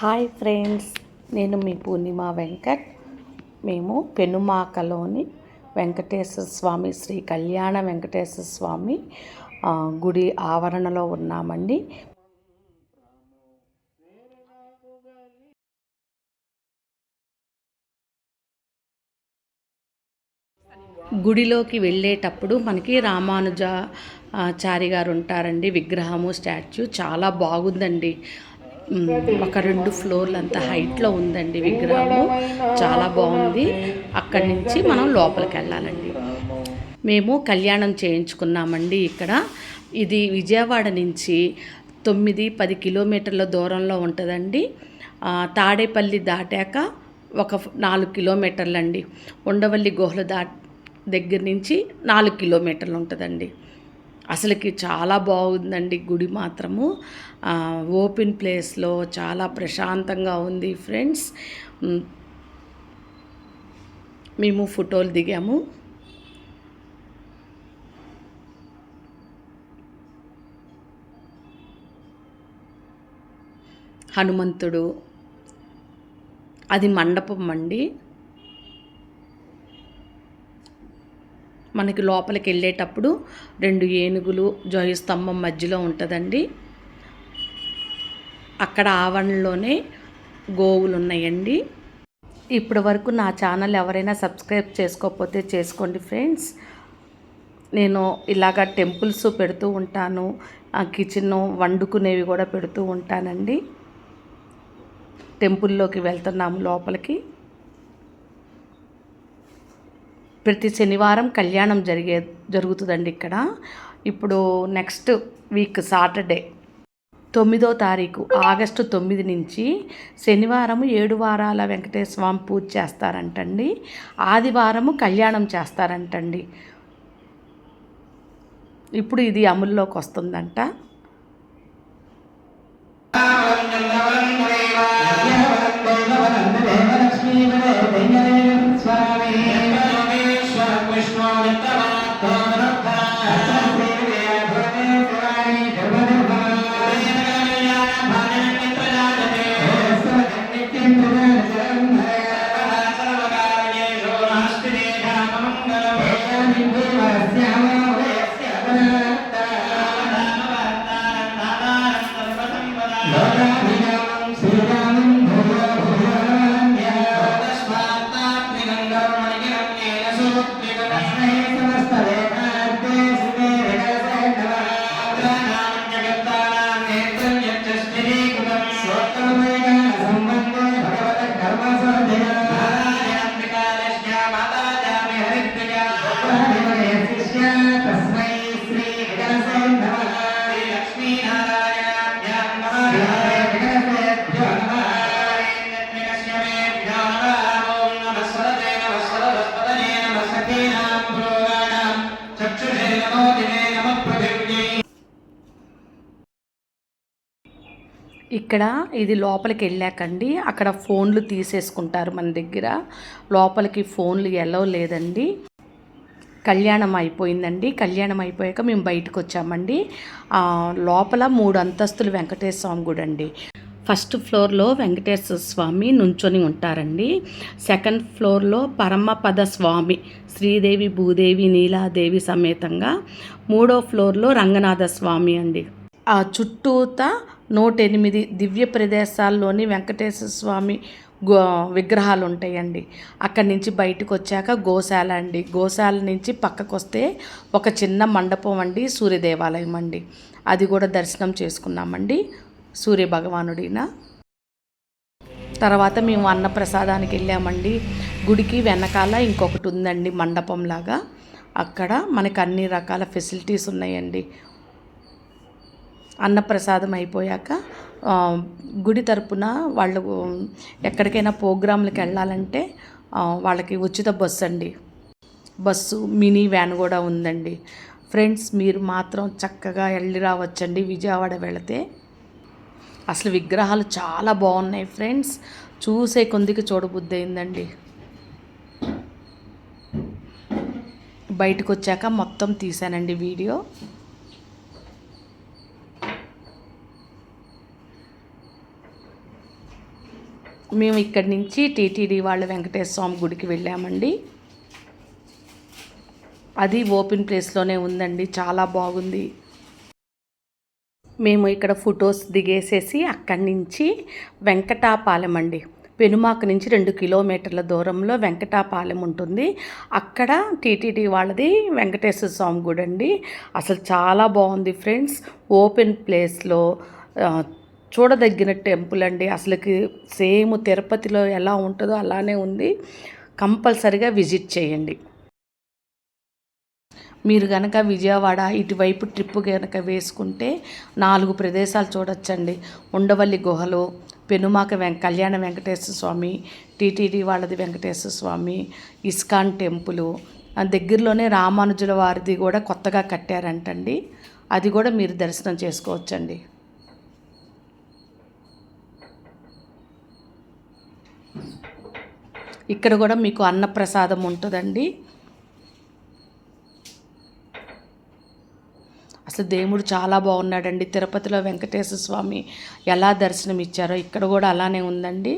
Hi friends నేను మీ పూర్ణిమ వెంకట్. మేము పెనుమాకలోని వెంకటేశ్వర స్వామి శ్రీ కళ్యాణ వెంకటేశ్వర స్వామి గుడి ఆవరణలో ఉన్నామండి. గుడిలోకి వెళ్ళేటప్పుడు మనకి రామానుజ చారి గారు ఉంటారండి. విగ్రహము స్టాచ్యూ చాలా బాగుందండి. ఒక రెండు ఫ్లోర్లు అంత హైట్లో ఉందండి విగ్రహము. చాలా బాగుంది. అక్కడి నుంచి మనం లోపలికి వెళ్ళాలండి. మేము కళ్యాణం చేయించుకున్నామండి ఇక్కడ. ఇది విజయవాడ నుంచి తొమ్మిది పది కిలోమీటర్ల దూరంలో ఉంటుందండి. తాడేపల్లి దాటాక ఒక నాలుగు కిలోమీటర్లండి. ఉండవల్లి గుహలు దా దగ్గర నుంచి నాలుగు కిలోమీటర్లు ఉంటుందండి. అసలుకి చాలా బాగుందండి గుడి మాత్రము. ఓపెన్ ప్లేస్లో చాలా ప్రశాంతంగా ఉంది ఫ్రెండ్స్. మేము ఫోటోలు దిగాము. హనుమంతుడు అది మండపం అండి. మనకి లోపలికి వెళ్ళేటప్పుడు రెండు ఏనుగులు జోయి స్తంభం మధ్యలో ఉంటుందండి. అక్కడ ఆవరణలోనే గోవులు ఉన్నాయండి. ఇప్పటి వరకు నా ఛానల్ ఎవరైనా సబ్స్క్రైబ్ చేసుకోకపోతే చేసుకోండి ఫ్రెండ్స్. నేను ఇలాగ టెంపుల్స్ పెడుతూ ఉంటాను. ఆ కిచెన్ వండుకునేవి కూడా పెడుతూ ఉంటానండి. టెంపుల్లోకి వెళ్తున్నాము లోపలికి. ప్రతి శనివారం కళ్యాణం జరిగే జరుగుతుందండి ఇక్కడ. ఇప్పుడు నెక్స్ట్ వీక్ సాటర్డే తొమ్మిదో తారీఖు ఆగస్టు తొమ్మిది నుంచి శనివారం ఏడు వారాల వెంకటేశ్వర స్వామి పూజ చేస్తారంటండి. ఆదివారము కళ్యాణం చేస్తారంటండి. ఇప్పుడు ఇది అమల్లోకి వస్తుందంట. ఇక్కడ ఇది లోపలికి వెళ్ళాకండి. అక్కడ ఫోన్లు తీసేసుకుంటారు మన దగ్గర. లోపలికి ఫోన్లు ఎలో లేదండి. కళ్యాణం అయిపోయిందండి. కళ్యాణం అయిపోయాక మేము బయటకు వచ్చామండి. లోపల మూడు అంతస్తులు వెంకటేశ్వర స్వామి గుడి అండి. ఫస్ట్ ఫ్లోర్లో వెంకటేశ్వర స్వామి నుంచొని ఉంటారండి. సెకండ్ ఫ్లోర్లో పరమపద స్వామి శ్రీదేవి భూదేవి నీలాదేవి సమేతంగా. మూడో ఫ్లోర్లో రంగనాథ స్వామి అండి. ఆ చుట్టూత నూట ఎనిమిది దివ్య ప్రదేశాల్లోని వెంకటేశ్వర స్వామి గో విగ్రహాలు ఉంటాయండి అక్కడి నుంచి బయటకు వచ్చాక గోశాల అండి. గోశాల నుంచి పక్కకు వస్తే ఒక చిన్న మండపం అండి సూర్య దేవాలయం అండి. అది కూడా దర్శనం చేసుకున్నామండి సూర్య భగవానుడిన తర్వాత మేము అన్నప్రసాదానికి వెళ్ళామండి. గుడికి వెనకాల ఇంకొకటి ఉందండి మండపంలాగా. అక్కడ మనకు అన్ని రకాల ఫెసిలిటీస్ ఉన్నాయండి. అన్నప్రసాదం అయిపోయాక గుడి తరపున వాళ్ళు ఎక్కడికైనా ప్రోగ్రాంలకు వెళ్ళాలంటే వాళ్ళకి ఉచిత బస్సు అండి. బస్సు మినీ వ్యాన్ కూడా ఉందండి. ఫ్రెండ్స్ మీరు మాత్రం చక్కగా వెళ్ళి రావచ్చండి. విజయవాడ వెళితే అసలు విగ్రహాలు చాలా బాగున్నాయి ఫ్రెండ్స్. చూసే కొందికి చూడబుద్ధి అయిందండి బయటకు వచ్చాక మొత్తం తీసానండి వీడియో. మేము ఇక్కడి నుంచి టీటీడీ వాళ్ళ వెంకటేశ్వర స్వామి గుడికి వెళ్ళామండి. అది ఓపెన్ ప్లేస్లోనే ఉందండి చాలా బాగుంది. మేము ఇక్కడ ఫొటోస్ దిగేసేసి అక్కడి నుంచి వెంకటాపాలెం అండి. పెనుమాక నుంచి రెండు కిలోమీటర్ల దూరంలో వెంకటాపాలెం ఉంటుంది. అక్కడ టీటీడీ వాళ్ళది వెంకటేశ్వర స్వామి గుడి అండి అసలు చాలా బాగుంది ఫ్రెండ్స్. ఓపెన్ ప్లేస్లో చూడదగిన టెంపుల్ అండి. అసలుకి సేమ్ తిరుపతిలో ఎలా ఉంటుందో అలానే ఉంది. కంపల్సరిగా విజిట్ చేయండి. మీరు కనుక విజయవాడ ఇటువైపు ట్రిప్ కనుక వేసుకుంటే నాలుగు ప్రదేశాలు చూడొచ్చండి. ఉండవల్లి గుహలు పెనుమాక వెం కళ్యాణ వెంకటేశ్వర స్వామి టీటీడీ వాళ్ళది వెంకటేశ్వర స్వామి ఇస్కాన్ టెంపుల్. దగ్గరలోనే రామానుజుల వారిది కూడా కొత్తగా కట్టారంటండి. అది కూడా మీరు దర్శనం చేసుకోవచ్చండి. ఇక్కడ కూడా మీకు అన్నప్రసాదం ఉంటుందండి. అసలు దేవుడు చాలా బాగున్నాడండి. తిరుపతిలో వెంకటేశ్వర స్వామి ఎలా దర్శనం ఇచ్చారో ఇక్కడ కూడా అలానే ఉందండి.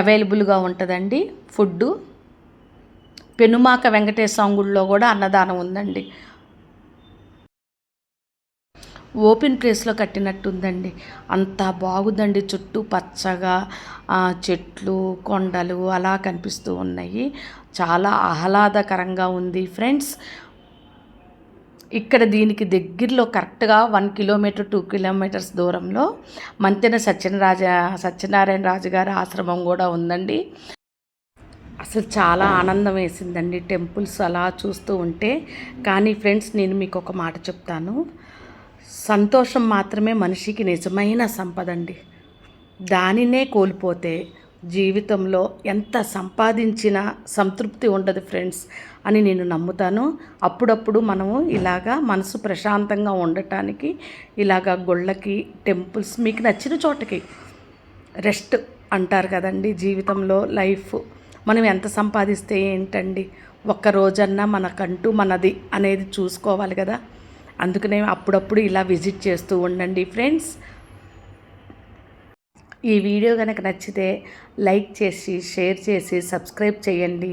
అవైలబుల్గా ఉంటుందండి. ఫుడ్డు. పెనుమాక వెంకటేశ్వర గుడిలో కూడా అన్నదానం ఉందండి. ఓపెన్ ప్లేస్లో కట్టినట్టుందండి. అంత బాగుందండి. చుట్టూ పచ్చగా చెట్లు కొండలు అలా కనిపిస్తూ ఉన్నాయి. చాలా ఆహ్లాదకరంగా ఉంది. ఫ్రెండ్స్ ఇక్కడ దీనికి దగ్గరలో కరెక్ట్గా వన్ కిలోమీటర్ టూ కిలోమీటర్స్ దూరంలో మంతెన సత్యనరాజ సత్యనారాయణ రాజు గారి ఆశ్రమం కూడా ఉందండి. అసలు చాలా ఆనందం వేసిందండి టెంపుల్స్ అలా చూస్తూ ఉంటే. కానీ ఫ్రెండ్స్ నేను మీకు ఒక మాట చెప్తాను. సంతోషం మాత్రమే మనిషికి నిజమైన సంపద అండి దానినే కోల్పోతే జీవితంలో ఎంత సంపాదించినా సంతృప్తి ఉండదు ఫ్రెండ్స్. అని నేను నమ్ముతాను. అప్పుడప్పుడు మనము ఇలాగా మనసు ప్రశాంతంగా ఉండటానికి ఇలాగా గుళ్ళకి టెంపుల్స్ మీకు నచ్చిన చోటకి రెస్ట్ అంటారు కదండి జీవితంలో లైఫ్. మనం ఎంత సంపాదిస్తే ఏంటండి? ఒక్క రోజన్నా మనకంటూ మనది అనేది చూసుకోవాలి కదా. అందుకనే అప్పుడప్పుడు ఇలా విజిట్ చేస్తూ ఉండండి ఫ్రెండ్స్. ఈ వీడియో కనుక నచ్చితే లైక్ చేసి షేర్ చేసి సబ్స్క్రైబ్ చేయండి.